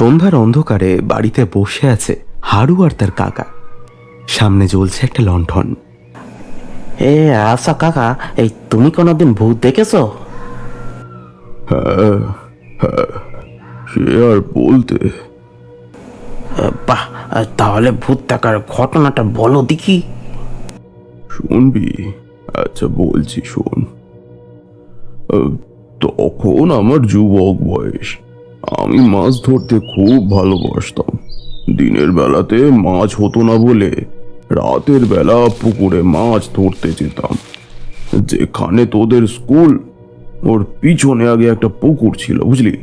সন্ধ্যার অন্ধকারে বাড়িতে বসে আছে হাড়ু আর তার কাকা। সামনে জ্বলছে একটা লণ্ঠন। এ আচ্ছা কাকা এই তুমি কোনোদিন ভূত দেখেছ? হ্যাঁ হ্যাঁ সে আর বলতে। বাহ তাহলে ভূত দেখার ঘটনাটা বলো দেখি। শুনবি? আচ্ছা বলছি শোন। তখন আমার যুবক বয়স। আমি মাছ ধরতে খুব ভালোবাসতাম। দিনের বেলাতে মাছ হতো না বলে রাতের বেলা পুকুরে মাছ ধরতে যেতাম। যেখানে তোদের স্কুল, ওর পিছনে আগে একটা পুকুর ছিল, বুঝলি?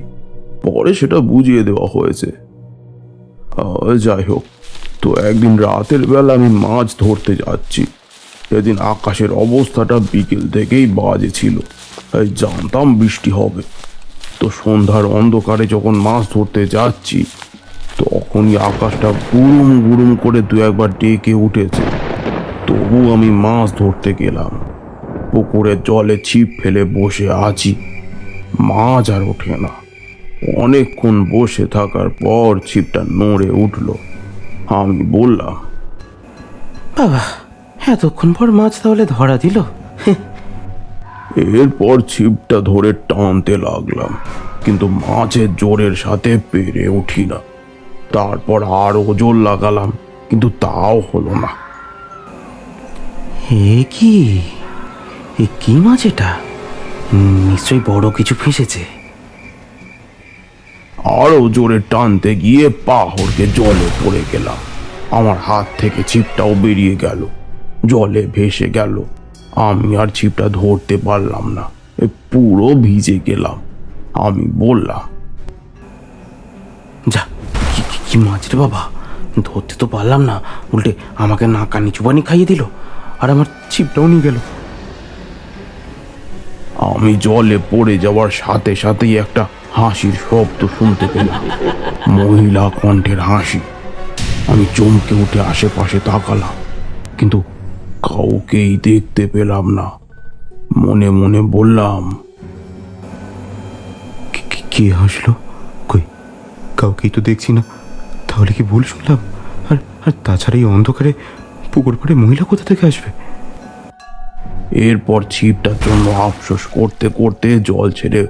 পরে সেটা বুঝিয়ে দেওয়া হয়েছে। যাই হোক, তো একদিন রাতের বেলা আমি মাছ ধরতে যাচ্ছি। সেদিন আকাশের অবস্থাটা বিকেল থেকেই বাজে ছিল। তাই জানতাম বৃষ্টি হবে। সন্ধ্যার অন্ধকারে যখন মাছ ধরতে যাচ্ছি, তখনই আকাশটা গুরুম গুরুম করে দু একবার ডেকে উঠেছে। তবু আমি মাছ ধরতে গেলাম। পুকুরের জলে ছিপ ফেলে বসে আছি। মাছ আর ওঠে না। অনেকক্ষণ বসে থাকার পর ছিপটা নড়ে উঠল। আমি বললাম, বাবা, এতক্ষণ পর মাছ তাহলে ধরা দিল? এরপর ছিপটা ধরে টানতে লাগলাম কিন্তু মাছের জোরের সাথে পেরে উঠি না। তারপর আরও জোর লাগালাম কিন্তু তাও হলো না। এ কি? এ কি মাছ এটা? নিশ্চয়ই বড় কিছু ফেসেছে। আরও জোরে টানতে গিয়ে পা হড়কে জলে পড়ে গেলাম। আমার হাত থেকে ছিপটাও বেরিয়ে গেল জলে ভেসে গেল। আমি আর ছিপটা ধরতে পারলাম না। পুরো ভিজে গেলাম। আমি বললাম, যা কি মাছ রে বাবা? ধরতে তো পারলাম না। উল্টে আমাকে নাকা নিচু পানি খাইয়ে দিল, আর আমার ছিপটাও নিয়ে গেল। আমি জলে পড়ে যাওয়ার সাথে সাথেই একটা হাসির শব্দ শুনতে পেলাম। মহিলা কণ্ঠের হাসি। আমি চমকে উঠে আশেপাশে তাকালাম। কিন্তু কাউকেই দেখতে পেলাম না। মনে মনে বললাম কে- হাসলো? কই কাউকেই তো দেখছি না। তাহলে কি ভুল শুনলাম? আর আর তাছাড়া এই অন্ধকারে পুকুর পাড়ে মহিলা কোথা থেকে আসবে? এরপর ছিপটার জন্য আফসোস করতে করতে জল ছেড়ে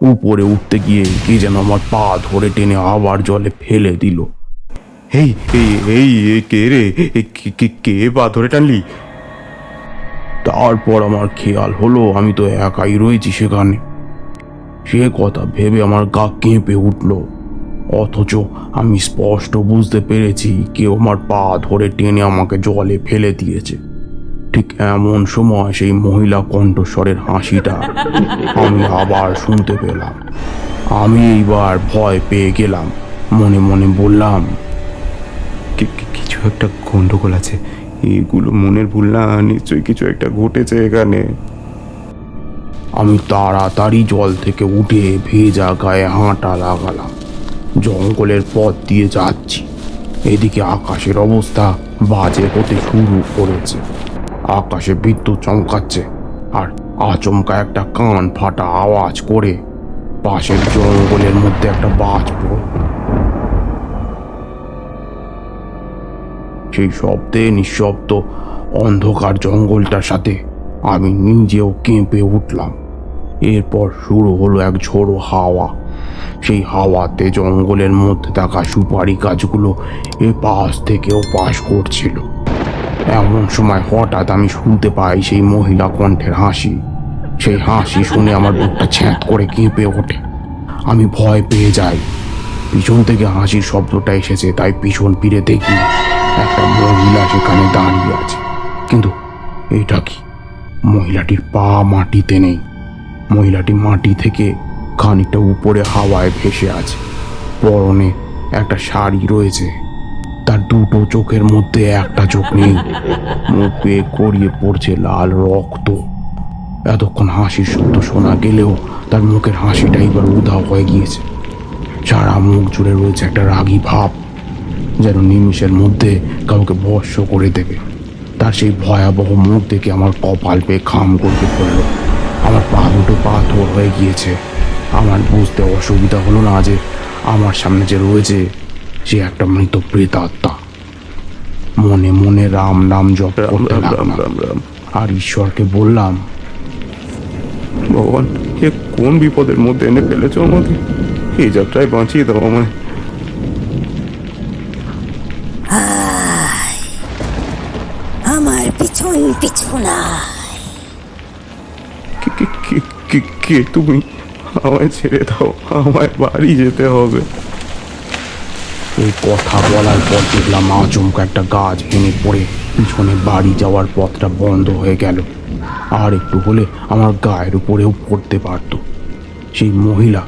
উপরে উঠতে গিয়ে কে যেন আমার পা ধরে টেনে আবার জলে ফেলে দিল। এই এই এই কে রে? কে কে পা ধরে টানলি? তারপর আমার খেয়াল হলো, আমি তো একাই রয়েছি সেখানে। সে কথা ভেবে আমার গা কেঁপে উঠল। অথচ আমি স্পষ্ট বুঝতে পেরেছি, কেউ আমার পা ধরে টেনে আমাকে জলে ফেলে দিয়েছে। ঠিক এমন সময় সেই মহিলা কণ্ঠস্বরের হাসিটা আমি আবার শুনতে পেলাম। আমি এইবার ভয় পেয়ে গেলাম, মনে মনে বললাম কিছু একটা গন্ডগোল আছে। এগুলো মনের ভুল না, নিশ্চয়ই কিছু একটা ঘটেছে এখানে। আমি তাড়াতাড়ি জল থেকে উঠে ভেজা গায়ে হাঁটা লাগালাম। জঙ্গলের পথ দিয়ে যাচ্ছি। এদিকে আকাশের অবস্থা বাজে হতে শুরু করেছে। আকাশে বিদ্যুৎ চমকাচ্ছে আর আচমকা একটা কান ফাটা আওয়াজ করে পাশের জঙ্গলের মধ্যে একটা বাজ পড়ল। সেই শব্দে নিঃশব্দ অন্ধকার জঙ্গলটার সাথে আমি নিজেও কেঁপে উঠলাম। এরপর শুরু হলো এক ঝোড়ো হাওয়া। সেই হাওয়াতে জঙ্গলের মধ্যে থাকা সুপারি গাছগুলো এ পাশ থেকে ও পাশ করছিল। এমন সময় হঠাৎ আমি শুনতে পাই সেই মহিলা কণ্ঠের হাসি। সেই হাসি শুনে আমার বুকটা ছ্যাঁত করে কেঁপে ওঠে। আমি ভয় পেয়ে যাই। পিছন থেকে হাসির শব্দটা এসেছে, তাই পিছন ফিরে দেখি একটা মহিলা সেখানে দাঁড়িয়ে আছে। কিন্তু এটা কি? মহিলাটির পা মাটিতে নেই। মহিলাটি মাটি থেকে খানিকটা উপরে হাওয়ায় ভেসে আছে। পরনে একটা শাড়ি রয়েছে। তার দুটো চোখের মধ্যে একটা চোখ নেই। মুখ গড়িয়ে পড়ছে লাল রক্ত। এতক্ষণ হাসির শব্দ শোনা গেলেও তার মুখের হাসিটা এবার উধাও হয়ে গিয়েছে। সারা মুখ জুড়ে রয়েছে একটা রাগী ভাব। যেন নিমিষের মধ্যে কাউকে বর্ষ করে দেবে। তার সেই ভয়াবহ মুখ দেখে আমার কপাল পেয়ে খাম করতে পড়ল আমার পা দুটো পাথর হয়ে গিয়েছে। আমার বুঝতে অসুবিধা হলো না যে আমার সামনে যে রয়েছে সে একটা মৃত প্রেতাত্মা। মনে মনে রাম নাম জপ করতে লাগলাম। আর ঈশ্বরকে বললাম ভগবান এ কোন বিপদের মধ্যে এনে ফেলেছো আমাকে? এই যাত্রায় বাঁচিয়ে দাও আমায়। পিছন আয়। কে কে কে কে কে তুমি আমায় ছেড়ে দাও আমায় বাড়ি যেতে হবে। এই কথা বলার পর দেখলাম আচমকা একটা গাছ ভেঙে পড়ে। পিছনে বাড়ি যাওয়ার পথটা বন্ধ হয়ে গেল। আর একটু হলে আমার গায়ের উপরেও পড়তে পারত। সেই মহিলা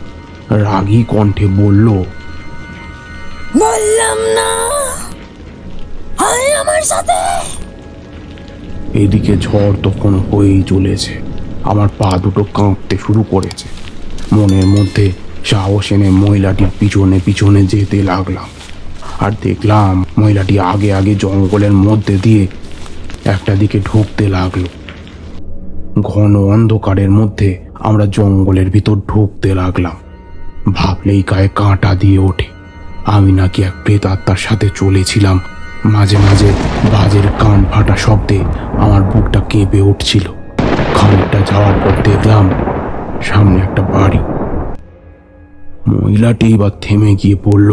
রাগী কণ্ঠে বলল বললাম না। আয় আমার সাথে। এদিকে ঝড় তখন হয়েই চলেছে। আমার পা দুটো কাঁপতে শুরু করেছে। মনের মধ্যে সাহস এনে মহিলাটির পিছনে পিছনে যেতে লাগলাম। আর দেখলাম মহিলাটি আগে আগে জঙ্গলের মধ্যে দিয়ে একটা দিকে ঢুকতে লাগল। ঘন অন্ধকারের মধ্যে আমরা জঙ্গলের ভিতর ঢুকতে লাগলাম। ভাবলেই গায়ে কাঁটা দিয়ে ওঠে। আমি নাকি এক প্রেতাত্মার সাথে চলেছিলাম মাঝে মাঝে বাজের কান ফাটা শব্দে আমার বুকটা কেঁপে উঠছিল। খানিকটা যাওয়ার পর দেখলাম সামনে একটা বাড়ি। মহিলাটি এবার থেমে গিয়ে বলল,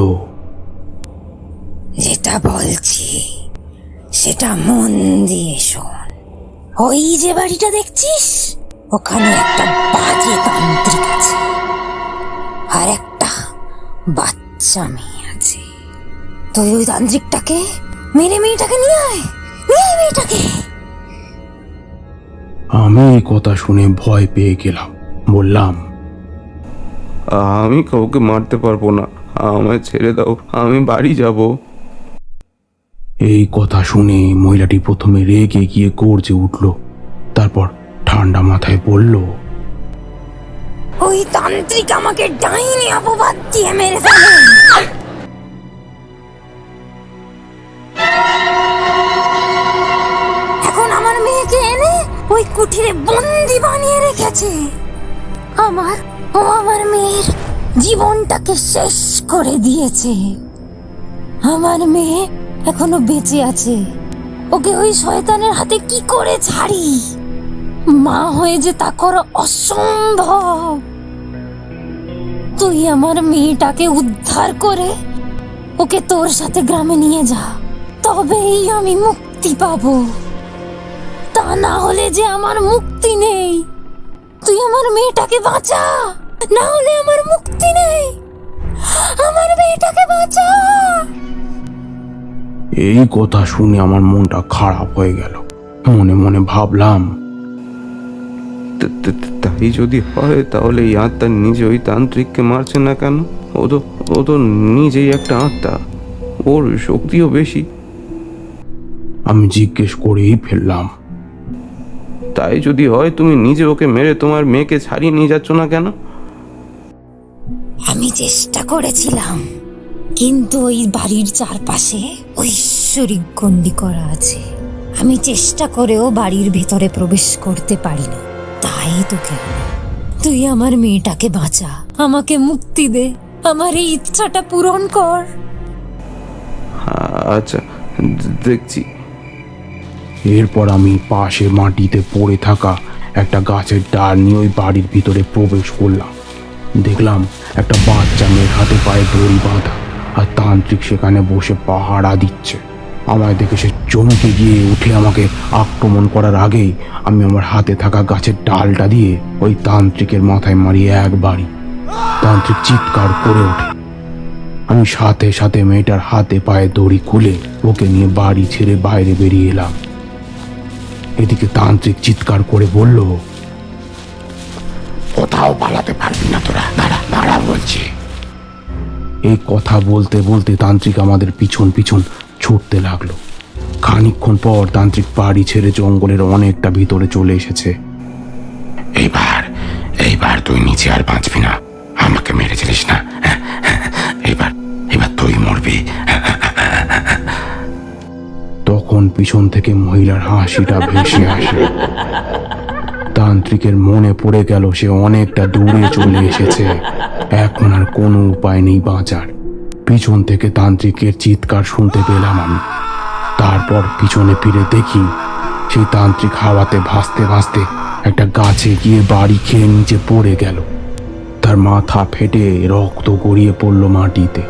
যেটা বলছি, সেটা মন দিয়ে শোন। ওই যে বাড়িটা দেখছিস? ওখানে একটা বাজে তান্ত্রিক আছে আর একটা বাচ্চা মেয়ে আছে। তুই ওই তান্ত্রিকটাকে মেরে মেয়েটাকে নিয়ে আয়। নিয়ে আয় মেয়েটাকে। আমি এই কথা শুনে ভয় পেয়ে গেলাম। বললাম আমি কাউকে মারতে পারব না। আমায় ছেড়ে দাও আমি বাড়ি যাব। এই কথা শুনে মহিলাটি প্রথমে রেগে গিয়ে গর্জে উঠল তারপর ঠান্ডা মাথায় বলল ওই তান্ত্রিক আমাকে ডাইনি অপবাদ দিয়ে মেরে ফেলে ওই কুঠিরে বন্দি বানিয়ে রেখেছে। আমার ও আমার মেয়ের জীবনটাকে শেষ করে দিয়েছে। আমার মেয়ে এখনও বেঁচে আছে। ওকে ওই শয়তানের হাতে কি করে ছাড়ি? মা হয়ে যে তা করা অসম্ভব। তুই আমার মেয়েটাকে উদ্ধার করে ওকে তোর সাথে গ্রামে নিয়ে যা। তবেই আমি মুক্তি পাবো। না হলে যে আমার মুক্তি নেই। তুই আমার মেয়েটাকে বাঁচা। না হলে আমার মুক্তি নেই। আমার মেয়েটাকে বাঁচা। এই কথা শুনে আমার মনটা খারাপ হয়ে গেল। মনে মনে ভাবলাম তাই যদি হয় তাহলে এই আত্মা নিজে ওই তান্ত্রিককে মারছে না কেন? ও তো ও তো নিজেই একটা আত্মা। ওর শক্তিও বেশি। আমি জিজ্ঞেস করেই ফেললাম তাই যদি হয় তুমি নিজে ওকে মেরে তোমার মেয়েকে ছাড়িয়ে নিয়ে যাচ্ছ না কেন? আমি চেষ্টা করেছিলাম কিন্তু ওই বাড়ির চারপাশে ঐশ্বরিক গন্ডি করা আছে। আমি চেষ্টা করেও বাড়ির ভেতরে প্রবেশ করতে পারি না তাই তোকে। তুই আমার মেয়েটাকে বাঁচা আমাকে মুক্তি দে আমার এই ইচ্ছাটা পূরণ কর। আচ্ছা দেখছি। এরপর আমি পাশে মাটিতে পড়ে থাকা একটা গাছের ডাল নিয়ে ওই বাড়ির ভিতরে প্রবেশ করলাম। দেখলাম একটা বাচ্চা মেয়ের হাতে পায়ে দড়ি বাঁধা আর তান্ত্রিক সেখানে বসে পাহারা দিচ্ছে। আমায় দেখে সে চমকে গিয়ে উঠে আমাকে আক্রমণ করার আগেই আমি আমার হাতে থাকা গাছের ডালটা দিয়ে ওই তান্ত্রিকের মাথায় মারিয়ে একবারই তান্ত্রিক চিৎকার করে ওঠে। আমি সাথে সাথে মেয়েটার হাতে পায়ে দড়ি খুলে ওকে নিয়ে বাড়ি ছেড়ে বাইরে বেরিয়ে এলাম। এদিকে তান্ত্রিক চিৎকার করে বলল কোথাও পালাতে পারবি না তোরা দাঁড়া দাঁড়া বলছি এই কথা বলতে বলতে তান্ত্রিক আমাদের পিছন পিছন ছুটতে লাগল খানিকক্ষণ পর তান্ত্রিক বাড়ি ছেড়ে জঙ্গলের অনেকটা ভিতরে চলে এসেছে এইবার এইবার তুই নিচে আর বাঁচবি না আমাকে মেরেছিলিস না এবার এবার তুই মরবি তখন পিছন থেকে মহিলার হাসিটা ভেসে আসে। তান্ত্রিকের মনে পড়ে গেল সে অনেকটা দূরে চলে এসেছে। এখন আর কোনো উপায় নেই বাঁচার। পিছন থেকে তান্ত্রিকের চিৎকার শুনতে পেলাম আমি। তারপর পিছনে ফিরে দেখি, সেই তান্ত্রিক হাওয়াতে ভাসতে ভাসতে একটা গাছে গিয়ে বাড়ি খেয়ে নিচে পড়ে গেল। তার মাথা ফেটে রক্ত গড়িয়ে পড়ল মাটিতে।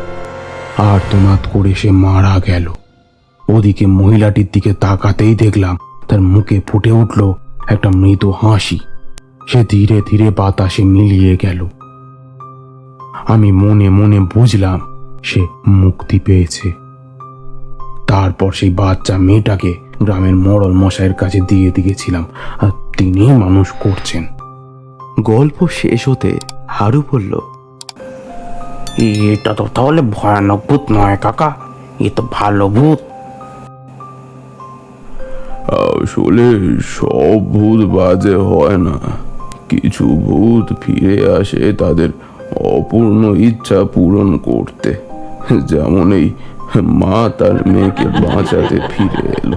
আর তোনাত করে সে মারা গেল। ওদিকে মহিলাটির দিকে তাকাতেই দেখলাম তার মুখে ফুটে উঠল একটা মৃদু হাসি। সে ধীরে ধীরে বাতাসে মিলিয়ে গেল। আমি মনে মনে বুঝলাম সে মুক্তি পেয়েছে। তারপর সেই বাচ্চা মেয়েটাকে গ্রামের মরল মশাইয়ের কাছে দিয়ে দিয়েছিলাম আর তিনি মানুষ করছেন। গল্প শেষ হতে হারু বলল এটা তো তাহলে ভয়ানক ভূত নয় কাকা। এ তো ভালো ভূত। আসলে সব ভূত বাজে হয় না। কিছু ভূত ফিরে আসে তাদের অপূর্ণ ইচ্ছা পূরণ করতে। যেমন এই মা তার মেয়েকে বাঁচাতে ফিরে এলো।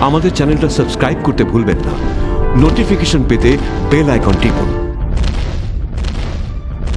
আমাদের চ্যানেলটা সাবস্ক্রাইব করতে ভুলবেন না। নোটিফিকেশন পেতে বেল আইকন টিপুন।